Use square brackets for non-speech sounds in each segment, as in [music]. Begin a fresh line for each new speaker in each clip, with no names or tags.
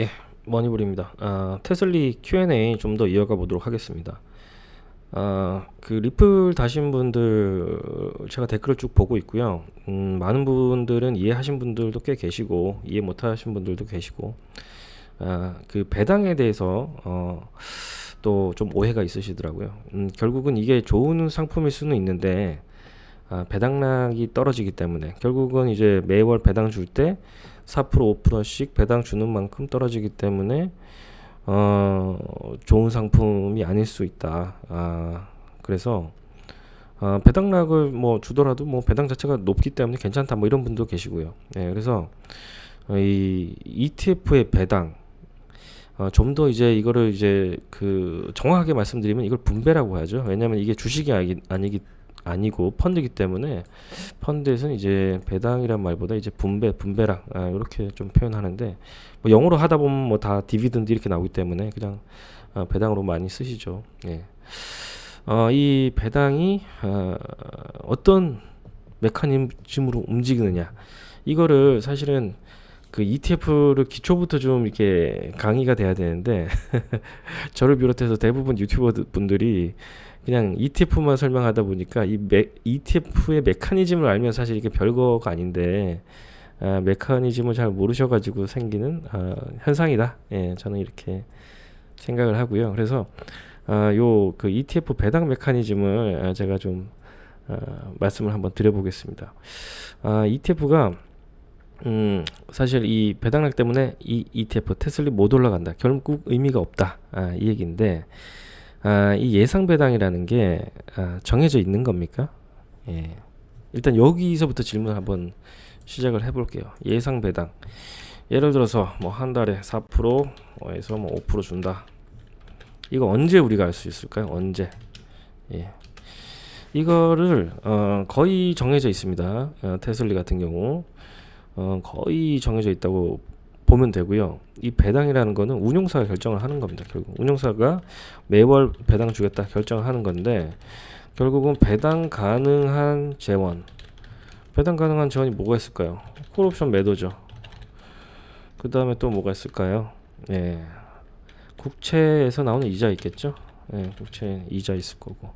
예, 머니볼입니다. 아, 테슬리 Q&A 좀 더 이어가 보도록 하겠습니다. 아, 그 리플 다신 분들 제가 댓글을 쭉 보고 있고요. 음, 많은 분들은 이해하신 분들도 꽤 계시고 이해 못하신 분들도 계시고 아, 그 배당에 대해서 어, 또 좀 오해가 있으시더라고요. 음, 결국은 이게 좋은 상품일 수는 있는데 아, 배당락이 떨어지기 때문에 결국은 이제 매월 배당 줄 때 4% 5%씩 배당 주는 만큼 떨어지기 때문에 어, 좋은 상품이 아닐 수 있다. 아, 그래서 아, 배당락을 뭐 주더라도 뭐 배당 자체가 높기 때문에 괜찮다. 뭐 이런 분도 계시고요. 네, 그래서 어, 이 ETF의 배당 어, 좀 더 이제 이거를 이제 그 정확하게 말씀드리면 이걸 분배라고 하죠. 왜냐하면 이게 주식이 아니, 아니기 아니고 펀드이기 때문에 펀드에서는 이제 배당이란 말보다 이제 분배 분배랑 아, 이렇게 좀 표현하는데 뭐 영어로 하다 보면 뭐 다 디비던드 이렇게 나오기 때문에 그냥 어, 배당으로 많이 쓰시죠. 예. 어, 이 배당이 어, 어떤 메커니즘으로 움직이느냐 이거를 사실은 그 ETF를 기초부터 좀 이렇게 강의가 돼야 되는데 [laughs] 저를 비롯해서 대부분 유튜버 분들이 그냥 ETF만 설명하다 보니까 이 메, ETF의 메커니즘을 알면 사실 이게 별거가 아닌데 아, 메커니즘을 잘 모르셔가지고 생기는 아, 현상이다. 예, 저는 이렇게 생각을 하고요. 그래서 아, 요그 ETF 배당 메커니즘을 아, 제가 좀 아, 말씀을 한번 드려보겠습니다. 아, ETF가 음, 사실 이 배당락 때문에 이 ETF 테슬리 못 올라간다. 결국 의미가 없다. 아, 이 얘기인데 아, 이 예상 배당이라는 게 아, 정해져 있는 겁니까? 예. 일단 여기서부터 질문 한번 시작을 해볼게요. 예상 배당. 예를 들어서 뭐 한 달에 4%에서 뭐 5% 준다. 이거 언제 우리가 알 수 있을까요? 언제? 예. 이거를 어, 거의 정해져 있습니다. 어, 테슬리 같은 경우 어, 거의 정해져 있다고 보면 되고요. 이 배당이라는 거는 운용사가 결정을 하는 겁니다. 결국 운용사가 매월 배당 주겠다 결정을 하는 건데 결국은 배당 가능한 재원 배당 가능한 재원이 뭐가 있을까요? 콜옵션 매도죠. 그 다음에 또 뭐가 있을까요? 예. 국채에서 나오는 이자 있겠죠? 예, 국채 이자 있을 거고.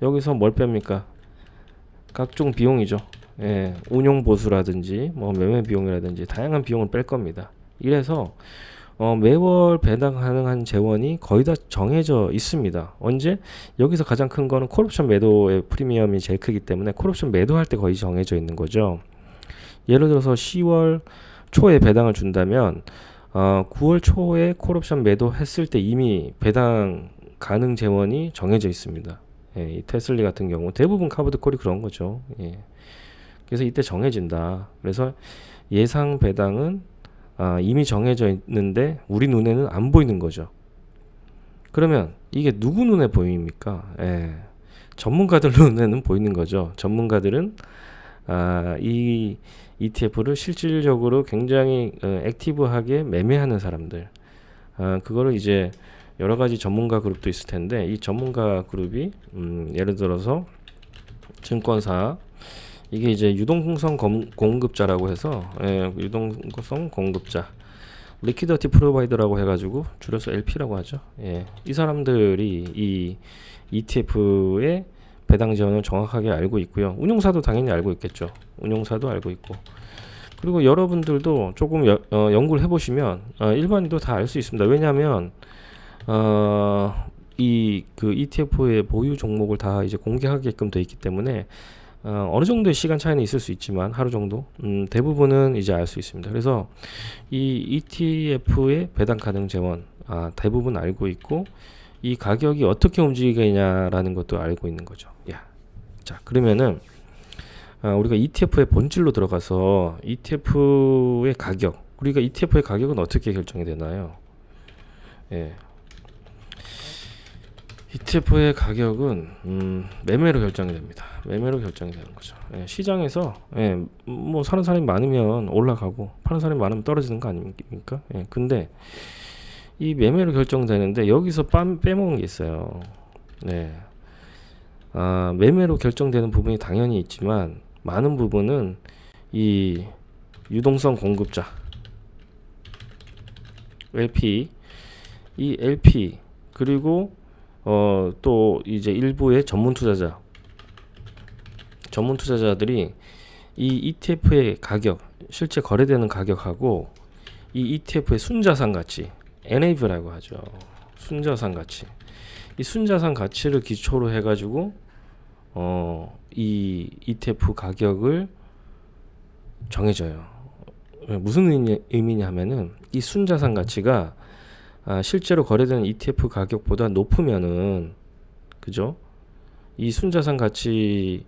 여기서 뭘 뺍니까? 각종 비용이죠. 예, 운용 보수라든지 뭐 매매 비용이라든지 다양한 비용을 뺄 겁니다. 이래서 어, 매월 배당 가능한 재원이 거의 다 정해져 있습니다. 언제? 여기서 가장 큰 거는 콜옵션 매도의 프리미엄이 제일 크기 때문에 콜옵션 매도할 때 거의 정해져 있는 거죠. 예를 들어서 10월 초에 배당을 준다면 어, 9월 초에 콜옵션 매도했을 때 이미 배당 가능 재원이 정해져 있습니다. 예, 이 테슬리 같은 경우 대부분 카보드 콜이 그런 거죠. 예. 그래서 이때 정해진다. 그래서 예상 배당은 아, 이미 정해져 있는데 우리 눈에는 안 보이는 거죠. 그러면 이게 누구 눈에 보입니까? 예. 전문가들 [laughs] 눈에는 보이는 거죠. 전문가들은 아, 이 ETF를 실질적으로 굉장히 어, 액티브하게 매매하는 사람들. 아, 그거를 이제 여러 가지 전문가 그룹도 있을 텐데 이 전문가 그룹이 음, 예를 들어서 증권사 이게 이제 유동성 공급자라고 해서 예, 유동성 공급자 리퀴더티 프로바이더라고 해가지고 줄여서 LP라고 하죠. 예, 이 사람들이 이 ETF의 배당 지원을 정확하게 알고 있고요. 운용사도 당연히 알고 있겠죠. 운용사도 알고 있고. 그리고 여러분들도 조금 여, 어, 연구를 해보시면 어, 일반인도 다 알 수 있습니다. 왜냐하면 어, 이그 ETF의 보유 종목을 다 이제 공개하게끔 돼 있기 때문에 어, 어느 정도의 시간 차이는 있을 수 있지만 하루 정도 음, 대부분은 이제 알 수 있습니다. 그래서 이 ETF의 배당 가능 재원 아, 대부분 알고 있고 이 가격이 어떻게 움직이느냐라는 것도 알고 있는 거죠. 야, 자 그러면은 아, 우리가 ETF의 본질로 들어가서 ETF의 가격 우리가 ETF의 가격은 어떻게 결정이 되나요? 예, ETF의 가격은 음, 매매로 결정이 됩니다. 매매로 결정이 되는 거죠. 예, 시장에서 예, 뭐 사는 사람이 많으면 올라가고 파는 사람이 많으면 떨어지는 거 아닙니까? 예, 근데 이 매매로 결정되는데 여기서 빰, 빼먹은 게 있어요. 네. 아, 매매로 결정되는 부분이 당연히 있지만 많은 부분은 이 유동성 공급자 LP 이 LP 그리고 어 또 이제 일부의 전문 투자자 전문 투자자들이 이 ETF의 가격 실제 거래되는 가격하고 이 ETF의 순자산 가치 NAV라고 하죠. 순자산 가치. 이 순자산 가치를 기초로 해가지고 어, 이 ETF 가격을 정해져요. 무슨 의미, 의미냐면은 이 순자산 가치가 아, 실제로 거래되는 ETF 가격보다 높으면은 그죠? 이 순자산 가치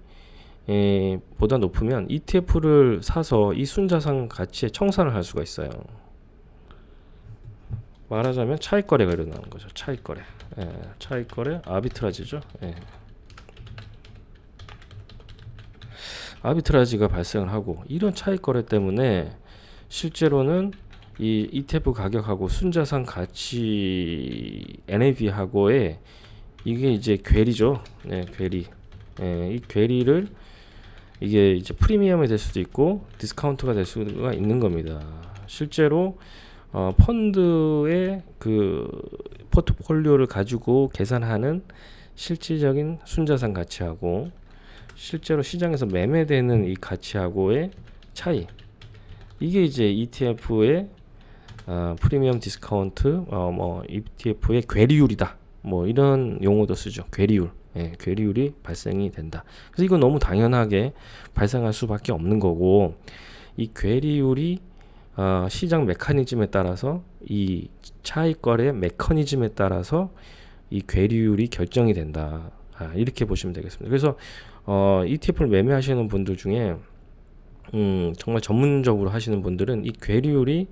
에, 보다 높으면 ETF를 사서 이 순자산 가치에 청산을 할 수가 있어요. 말하자면 차익 거래가 일어나는 거죠. 차익 거래. 예, 차익 거래 아비트라지죠. 예. 아비트라지가 발생을 하고 이런 차익 거래 때문에 실제로는 이 ETF 가격하고 순자산 가치 NAV하고의 이게 이제 괴리죠. 네, 괴리. 예, 이 괴리를 이게 이제 프리미엄이 될 수도 있고 디스카운트가 될 수가 있는 겁니다. 실제로 어, 펀드의 그 포트폴리오를 가지고 계산하는 실질적인 순자산 가치하고 실제로 시장에서 매매되는 이 가치하고의 차이 이게 이제 ETF의 어, 프리미엄 디스카운트 어, 뭐 ETF의 괴리율이다 뭐 이런 용어도 쓰죠 괴리율 예, 괴리율이 발생이 된다 그래서 이건 너무 당연하게 발생할 수밖에 없는 거고 이 괴리율이 어, 시장 메커니즘에 따라서 이 차익 거래 메커니즘에 따라서 이 괴리율이 결정이 된다. 아, 이렇게 보시면 되겠습니다. 그래서 어, ETF를 매매하시는 분들 중에 음, 정말 전문적으로 하시는 분들은 이 괴리율이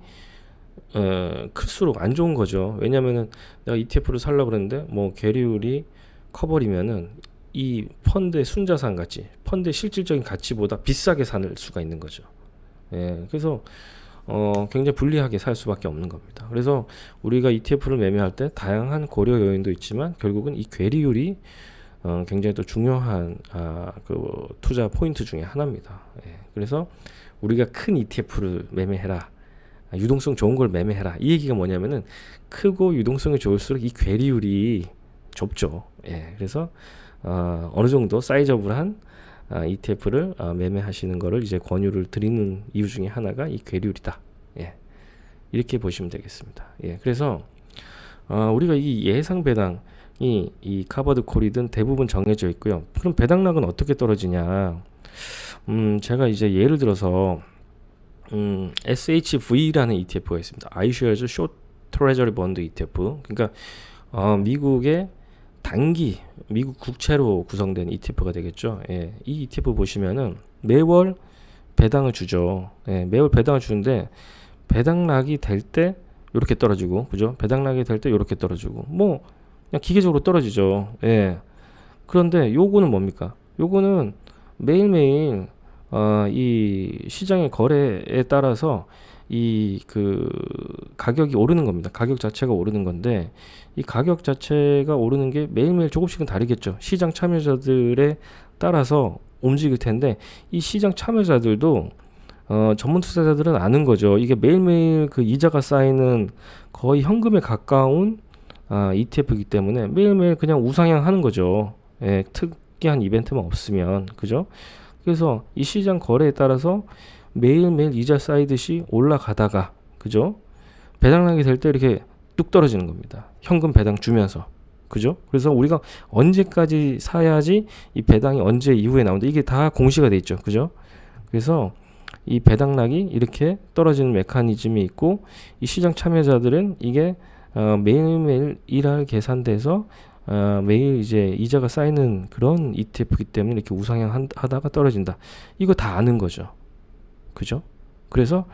어, 클수록 안 좋은 거죠. 왜냐면은 내가 ETF를 살려고 그랬는데 뭐 괴리율이 커버리면은 이 펀드의 순자산 가치, 펀드의 실질적인 가치보다 비싸게 살 수가 있는 거죠. 예, 그래서 어, 굉장히 불리하게 살 수밖에 없는 겁니다. 그래서 우리가 ETF를 매매할 때 다양한 고려 요인도 있지만 결국은 이 괴리율이 어, 굉장히 또 중요한 아, 그 투자 포인트 중에 하나입니다. 예. 그래서 우리가 큰 ETF를 매매해라. 아, 유동성 좋은 걸 매매해라. 이 얘기가 뭐냐면은 크고 유동성이 좋을수록 이 괴리율이 좁죠. 예. 그래서 어, 어느 정도 사이즈업을한 아, ETF를 아, 매매하시는 것을 이제 권유를 드리는 이유 중에 하나가 이 괴리율이다. 예. 이렇게 보시면 되겠습니다. 예. 그래서 어, 우리가 이 예상 배당이 이 카버드 콜이든 대부분 정해져 있고요. 그럼 배당락은 어떻게 떨어지냐? 음, 제가 이제 예를 들어서 음, SHV라는 ETF가 있습니다. iShares Short Treasury Bond ETF. 그러니까 어, 미국의 단기 미국 국채로 구성된 ETF가 되겠죠. 예, 이 ETF 보시면은 매월 배당을 주죠. 예, 매월 배당을 주는데 배당락이 될 때 이렇게 떨어지고, 그죠? 배당락이 될 때 이렇게 떨어지고, 뭐 그냥 기계적으로 떨어지죠. 예. 그런데 요거는 뭡니까? 요거는 매일매일 어, 이 시장의 거래에 따라서 이 그 가격이 오르는 겁니다. 가격 자체가 오르는 건데 이 가격 자체가 오르는 게 매일매일 조금씩은 다르겠죠. 시장 참여자들에 따라서 움직일 텐데 이 시장 참여자들도 어, 전문 투자자들은 아는 거죠. 이게 매일매일 그 이자가 쌓이는 거의 현금에 가까운 아, ETF이기 때문에 매일매일 그냥 우상향 하는 거죠. 예, 특이한 이벤트만 없으면 그죠? 그래서 이 시장 거래에 따라서 매일매일 이자 쌓이듯이 올라가다가 그죠? 배당락이 될 때 이렇게 뚝 떨어지는 겁니다. 현금 배당 주면서. 그죠? 그래서 우리가 언제까지 사야지 이 배당이 언제 이후에 나온다. 이게 다 공시가 돼 있죠. 그죠? 그래서 이 배당락이 이렇게 떨어지는 메커니즘이 있고 이 시장 참여자들은 이게 어, 매일매일 일할 계산돼서 어, 매일 이제 이자가 쌓이는 그런 ETF이기 때문에 이렇게 우상향 하다가 떨어진다. 이거 다 아는 거죠. 그죠? 그래서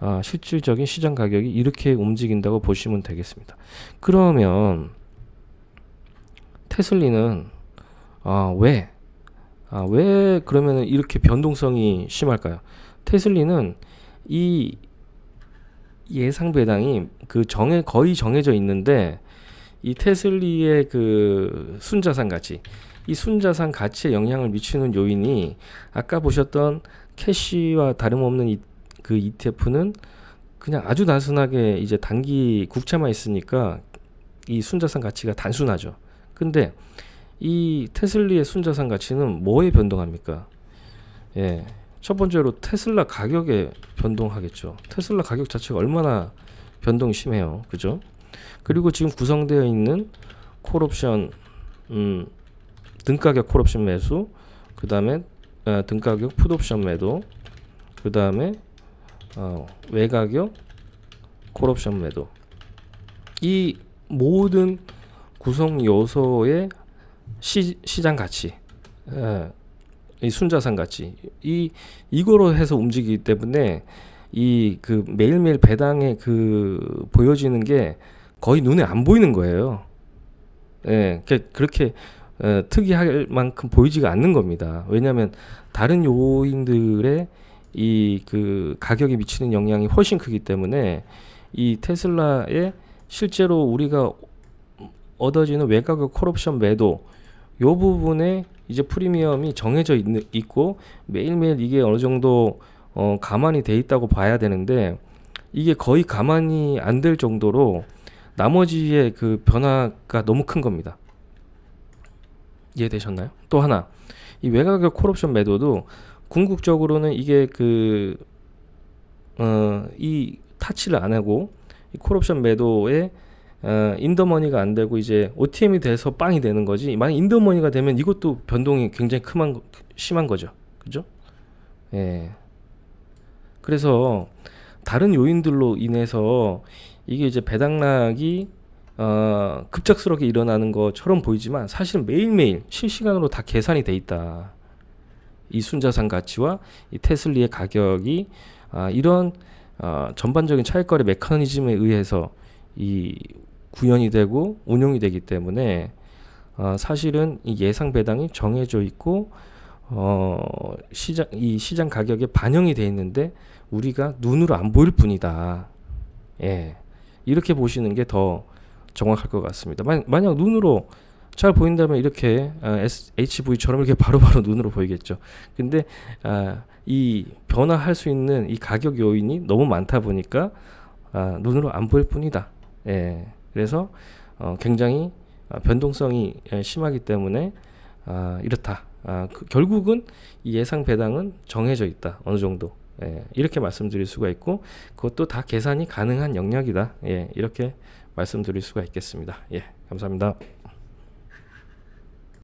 아, 실질적인 시장 가격이 이렇게 움직인다고 보시면 되겠습니다. 그러면 테슬리는 아, 왜? 아, 왜 그러면 이렇게 변동성이 심할까요? 테슬리는 이 예상 배당이 그 정해 거의 정해져 있는데 이 테슬리의 그 순자산 가치 이 순자산 가치에 영향을 미치는 요인이 아까 보셨던 캐시와 다름없는 이, 그 ETF는 그냥 아주 단순하게 이제 단기 국채만 있으니까 이 순자산 가치가 단순하죠. 근데 이 테슬리의 순자산 가치는 뭐에 변동합니까? 예. 첫 번째로 테슬라 가격에 변동하겠죠. 테슬라 가격 자체가 얼마나 변동이 심해요. 그죠? 그리고 지금 구성되어 있는 콜옵션 음, 등가격 콜옵션 매수, 그 다음에 어, 등가격 풋옵션 매도, 그 다음에 어, 외가격 콜옵션 매도. 이 모든 구성 요소의 시, 시장 가치, 예, 이 순자산 가치, 이 이거로 해서 움직이기 때문에 이 그 매일매일 배당에 그 보여지는 게 거의 눈에 안 보이는 거예요. 예, 그- 그렇게 어, 특이할 만큼 보이지가 않는 겁니다. 왜냐하면 다른 요인들의 이 그 가격에 미치는 영향이 훨씬 크기 때문에 이 테슬라의 실제로 우리가 얻어지는 외가격 콜옵션 매도 요 부분에 이제 프리미엄이 정해져 있, 있고 매일매일 이게 어느 정도 어, 가만히 돼 있다고 봐야 되는데 이게 거의 가만히 안 될 정도로 나머지의 그 변화가 너무 큰 겁니다. 이해되셨나요? 또 하나 이 외가격 콜옵션 매도도 궁극적으로는 이게 그 어, 이 타치를 안 하고 이 콜옵션 매도에 어, 인더머니가 안 되고 이제 OTM이 돼서 빵이 되는 거지. 만약 인더머니가 되면 이것도 변동이 굉장히 크만 거- 심한 거죠. 그죠? 예. 그래서 다른 요인들로 인해서 이게 이제 배당락이 어, 급작스럽게 일어나는 것처럼 보이지만 사실은 매일매일 실시간으로 다 계산이 돼 있다. 이 순자산 가치와 이 테슬리의 가격이 아, 이런 어, 전반적인 차익거래 메커니즘에 의해서 이 구현이 되고 운용이 되기 때문에 어, 사실은 이 예상 배당이 정해져 있고 어, 시장 이 시장 가격에 반영이 돼 있는데 우리가 눈으로 안 보일 뿐이다. 예. 이렇게 보시는 게 더 정확할 것 같습니다. 만, 만약 눈으로 잘 보인다면 이렇게 아, S, HV처럼 이렇게 [laughs] 바로 바로 눈으로 보이겠죠. 근데 아, 이 변화할 수 있는 이 가격 요인이 너무 많다 보니까 아, 눈으로 안 보일 뿐이다. 예. 그래서 어, 굉장히 아, 변동성이 예, 심하기 때문에 아, 이렇다. 아, 그, 결국은 이 예상 배당은 정해져 있다. 어느 정도. 예, 이렇게 말씀드릴 수가 있고 그것도 다 계산이 가능한 영역이다. 예, 이렇게 말씀드릴 수가 있겠습니다. 예, 감사합니다.